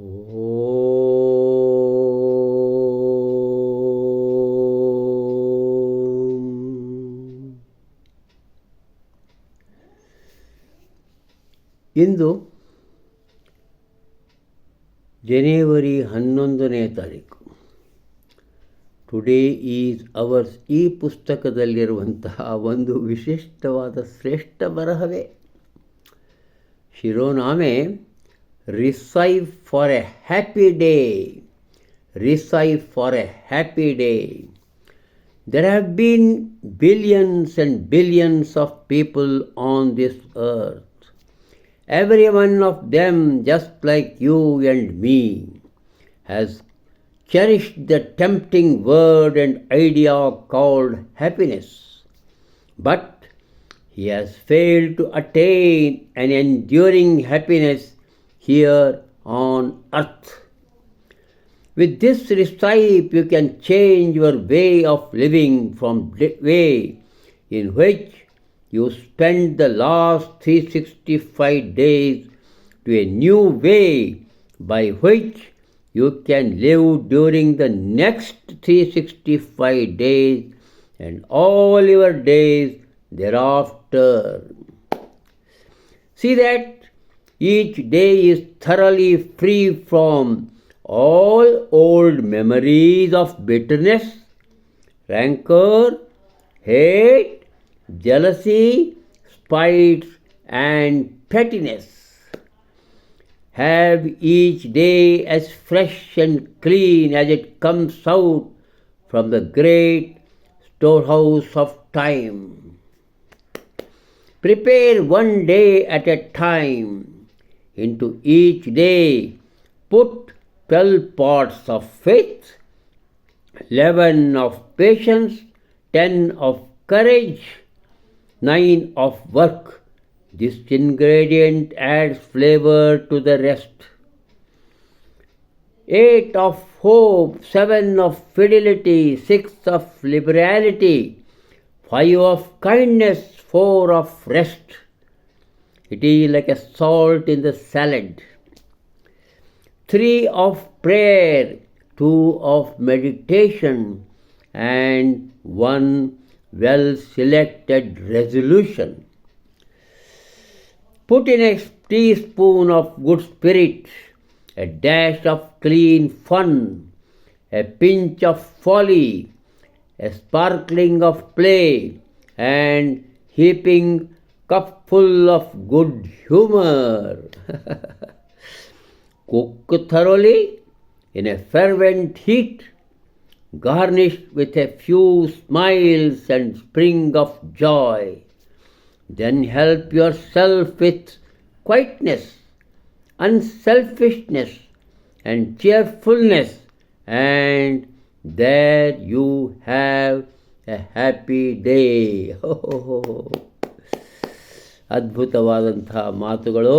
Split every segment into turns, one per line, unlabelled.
ಇಂದು ಜನವರಿ ಹನ್ನೊಂದನೇ ತಾರೀಕು. Today is ours ಈ ಪುಸ್ತಕದಲ್ಲಿರುವಂತಹ ಒಂದು ವಿಶಿಷ್ಟವಾದ ಶ್ರೇಷ್ಠ ಬರಹವೇ. ಶಿರೋನಾಮೆ receive for a happy day. Receive for a happy day. There have been billions and billions of people on this earth. Every one of them, just like you and me, has cherished the tempting word and idea called happiness. But he has failed to attain an enduring happiness here on earth. With this recipe, you can change your way of living from the way in which you spend the last 365 days to a new way by which you can live during the next 365 days and all your days thereafter. See that each day is thoroughly free from all old memories of bitterness, rancor, hate, jealousy, spite, and pettiness. Have each day as fresh and clean as it comes out from the great storehouse of time. Prepare one day at a time. Into each day, put 12 parts of faith, 11 of patience, 10 of courage, 9 of work. This ingredient adds flavor to the rest. 8 of hope, 7 of fidelity, 6 of liberality, 5 of kindness, 4 of rest. It is like a salt in the salad. 3 of prayer, 2 of meditation, and 1 well selected resolution. Put in a teaspoon of good spirit, a dash of clean fun, a pinch of folly, a sparkling of play, and heaping cupful of good humor. Cook thoroughly in a fervent heat, garnished with a few smiles and spring of joy. Then help yourself with quietness, unselfishness, and cheerfulness, and there you have a happy day. ಅದ್ಭುತವಾದಂಥ ಮಾತುಗಳು.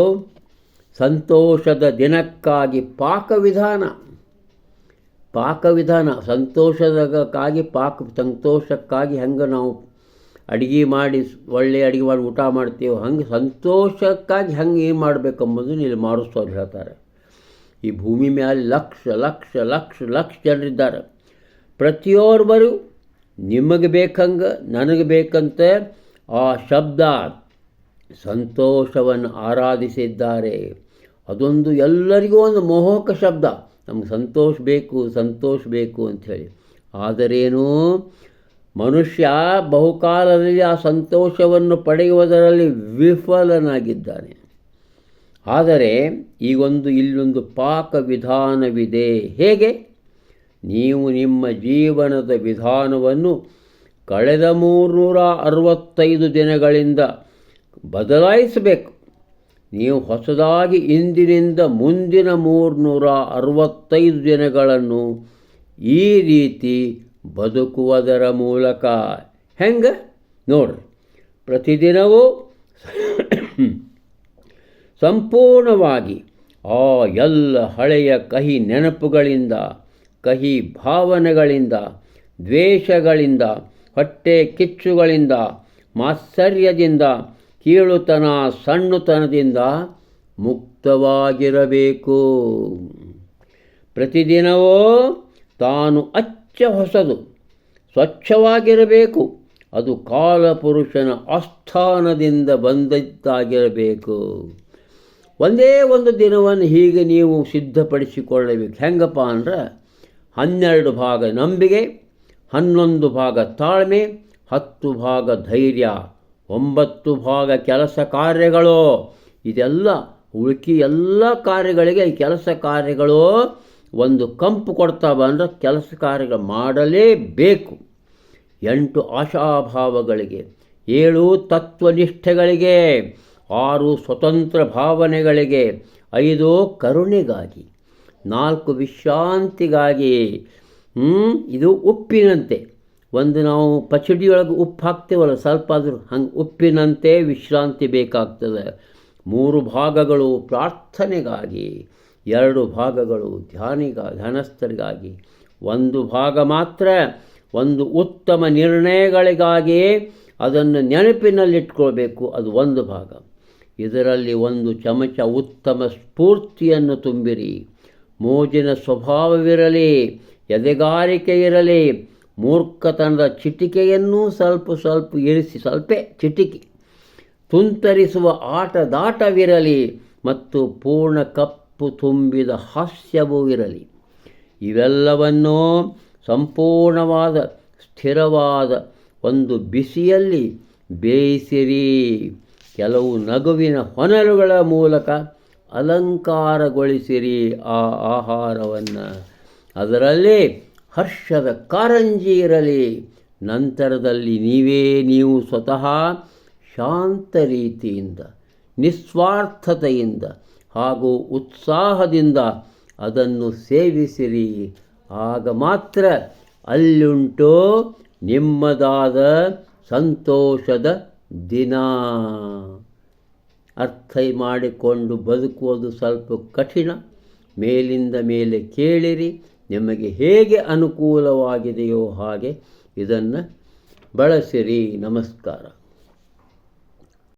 ಸಂತೋಷದ ದಿನಕ್ಕಾಗಿ ಪಾಕವಿಧಾನ ಪಾಕವಿಧಾನ ಸಂತೋಷದಕ್ಕಾಗಿ ಪಾಕ, ಸಂತೋಷಕ್ಕಾಗಿ ಹೆಂಗೆ ನಾವು ಅಡುಗೆ ಮಾಡಿ ಒಳ್ಳೆಯ ಅಡುಗೆ ಮಾಡಿ, ಊಟ ಮಾಡ್ತೀವೋ ಹಂಗೆ ಸಂತೋಷಕ್ಕಾಗಿ ಹೆಂಗೆ ಏನು ಮಾಡಬೇಕು ಇಲ್ಲಿ ಮಾರುಸ್ತವ್ರು ಹೇಳ್ತಾರೆ. ಈ ಭೂಮಿ ಮೇಲೆ ಲಕ್ಷ ಲಕ್ಷ ಲಕ್ಷ ಲಕ್ಷ ಜನರಿದ್ದಾರೆ ಪ್ರತಿಯೊಬ್ಬರು ನಿಮಗೆ ಬೇಕಂಗೆ, ನನಗೆ ಬೇಕಂತೆ ಆ ಶಬ್ದ ಸಂತೋಷವನ್ನು ಆರಾಧಿಸಿದ್ದಾರೆ. ಅದೊಂದು ಎಲ್ಲರಿಗೂ ಒಂದು ಮೋಹಕ ಶಬ್ದ. ನಮ್ಗೆ ಸಂತೋಷ ಬೇಕು ಸಂತೋಷ ಬೇಕು ಅಂಥೇಳಿ ಆದರೇನು? ಮನುಷ್ಯ ಬಹುಕಾಲದಲ್ಲಿ ಆ ಸಂತೋಷವನ್ನು ಪಡೆಯುವುದರಲ್ಲಿ ವಿಫಲನಾಗಿದ್ದಾನೆ. ಆದರೆ ಈಗೊಂದು ಇಲ್ಲೊಂದು ಪಾಕ ವಿಧಾನವಿದೆ. ಹೇಗೆ? ನೀವು ನಿಮ್ಮ ಜೀವನದ ವಿಧಾನವನ್ನು ಕಳೆದ ಮೂರುನೂರ ಅರವತ್ತೈದು ದಿನಗಳಿಂದ ಬದಲಾಯಿಸಬೇಕು. ನೀವು ಹೊಸದಾಗಿ ಇಂದಿನಿಂದ ಮುಂದಿನ ಮೂರುನೂರ ಅರವತ್ತೈದು ದಿನಗಳನ್ನು ಈ ರೀತಿ ಬದುಕುವುದರ ಮೂಲಕ. ಹೆಂಗೆ? ನೋಡ್ರಿ. ಪ್ರತಿದಿನವೂ ಸಂಪೂರ್ಣವಾಗಿ ಆ ಎಲ್ಲ ಹಳೆಯ ಕಹಿ ನೆನಪುಗಳಿಂದ, ಕಹಿ ಭಾವನೆಗಳಿಂದ, ದ್ವೇಷಗಳಿಂದ, ಹೊಟ್ಟೆ ಕಿಚ್ಚುಗಳಿಂದ, ಮಾತ್ಸರ್ಯದಿಂದ ಕೀಳುತನ ಸಣ್ಣತನದಿಂದ ಮುಕ್ತವಾಗಿರಬೇಕು. ಪ್ರತಿದಿನವೂ ತಾನು ಅಚ್ಚ ಹೊಸದು, ಸ್ವಚ್ಛವಾಗಿರಬೇಕು. ಅದು ಕಾಲಪುರುಷನ ಆಸ್ಥಾನದಿಂದ ಬಂದದ್ದಾಗಿರಬೇಕು. ಒಂದೇ ಒಂದು ದಿನವನ್ನು ಹೀಗೆ ನೀವು ಸಿದ್ಧಪಡಿಸಿಕೊಳ್ಳಬೇಕು. ಹೆಂಗಪ್ಪ ಅಂದ್ರೆ ಹನ್ನೆರಡು ಭಾಗ ನಂಬಿಕೆ, ಹನ್ನೊಂದು ಭಾಗ ತಾಳ್ಮೆ, ಹತ್ತು ಭಾಗ ಧೈರ್ಯ. ಒಂಬತ್ತು ಭಾಗ ಕೆಲಸ ಕಾರ್ಯಗಳು. ಇದೆಲ್ಲ ಉಳುಕಿ ಎಲ್ಲ ಕಾರ್ಯಗಳಿಗೆ ಈ ಕೆಲಸ ಕಾರ್ಯಗಳು ಒಂದು ಕಂಪು ಕೊಡ್ತಾ ಬಂದರೆ ಕೆಲಸ ಕಾರ್ಯಗಳು ಮಾಡಲೇಬೇಕು. ಎಂಟು ಆಶಾಭಾವಗಳಿಗೆ, ಏಳು ತತ್ವನಿಷ್ಠೆಗಳಿಗೆ, ಆರು ಸ್ವತಂತ್ರ ಭಾವನೆಗಳಿಗೆ, ಐದು ಕರುಣೆಗಾಗಿ, ನಾಲ್ಕು ವಿಶ್ರಾಂತಿಗಾಗಿ ಇದು ಉಪ್ಪಿನಂತೆ. ಒಂದು ನಾವು ಪಚಡಿಯೊಳಗೆ ಉಪ್ಪು ಹಾಕ್ತೇವಲ್ಲ, ಸ್ವಲ್ಪ ಆದರೂ ಹಂಗೆ ಉಪ್ಪಿನಂತೆ ವಿಶ್ರಾಂತಿ ಬೇಕಾಗ್ತದೆ. ಮೂರು ಭಾಗಗಳು ಪ್ರಾರ್ಥನೆಗಾಗಿ, ಎರಡು ಭಾಗಗಳು ಧ್ಯಾನಿಗ ಧ್ಯಾನಸ್ಥರಿಗಾಗಿ. ಒಂದು ಭಾಗ ಮಾತ್ರ ಒಂದು ಉತ್ತಮ ನಿರ್ಣಯಗಳಿಗಾಗಿ ಅದನ್ನು ನೆನಪಿನಲ್ಲಿಟ್ಕೊಳ್ಬೇಕು, ಅದು ಒಂದು ಭಾಗ. ಇದರಲ್ಲಿ ಒಂದು ಚಮಚ ಉತ್ತಮ ಸ್ಫೂರ್ತಿಯನ್ನು ತುಂಬಿರಿ. ಮೋಜಿನ ಸ್ವಭಾವವಿರಲಿ, ಎದೆಗಾರಿಕೆ ಇರಲಿ ಮೂರ್ಖತನದ ಚಿಟಿಕೆಯನ್ನೂ ಸ್ವಲ್ಪ ಸ್ವಲ್ಪ ಇರಿಸಿ, ಸ್ವಲ್ಪೇ ಚಿಟಿಕೆ. ತುಂತರಿಸುವ ಆಟದಾಟವಿರಲಿ ಮತ್ತು ಪೂರ್ಣ ಕಪ್ಪು ತುಂಬಿದ ಹಾಸ್ಯವೂ ಇರಲಿ. ಇವೆಲ್ಲವನ್ನೂ ಸಂಪೂರ್ಣವಾದ, ಸ್ಥಿರವಾದ ಒಂದು ಬಿಸಿಯಲ್ಲಿ ಬೇಯಿಸಿರಿ. ಕೆಲವು ನಗುವಿನ ಹೊನಲುಗಳ ಮೂಲಕ ಅಲಂಕಾರಗೊಳಿಸಿರಿ ಆ ಆಹಾರವನ್ನು. ಅದರಲ್ಲಿ ಹರ್ಷದ ಕಾರಂಜಿ ಇರಲಿ. ನಂತರದಲ್ಲಿ ನೀವೇ ನೀವು ಸ್ವತಃ ಶಾಂತ ರೀತಿಯಿಂದ, ನಿಸ್ವಾರ್ಥತೆಯಿಂದ ಹಾಗೂ ಉತ್ಸಾಹದಿಂದ ಅದನ್ನು ಸೇವಿಸಿರಿ. ಆಗ ಮಾತ್ರ ಅಲ್ಲುಂಟು ನಿಮ್ಮದಾದ ಸಂತೋಷದ ದಿನ. ಅರ್ಥ ಮಾಡಿಕೊಂಡು ಬದುಕುವುದು ಸ್ವಲ್ಪ ಕಠಿಣ. ಮೇಲಿಂದ ಮೇಲೆ ಕೇಳಿರಿ. ನಿಮಗೆ ಹೇಗೆ ಅನುಕೂಲವಾಗಿದೆಯೋ ಹಾಗೆ ಇದನ್ನು ಬಳಸಿರಿ. ನಮಸ್ಕಾರ.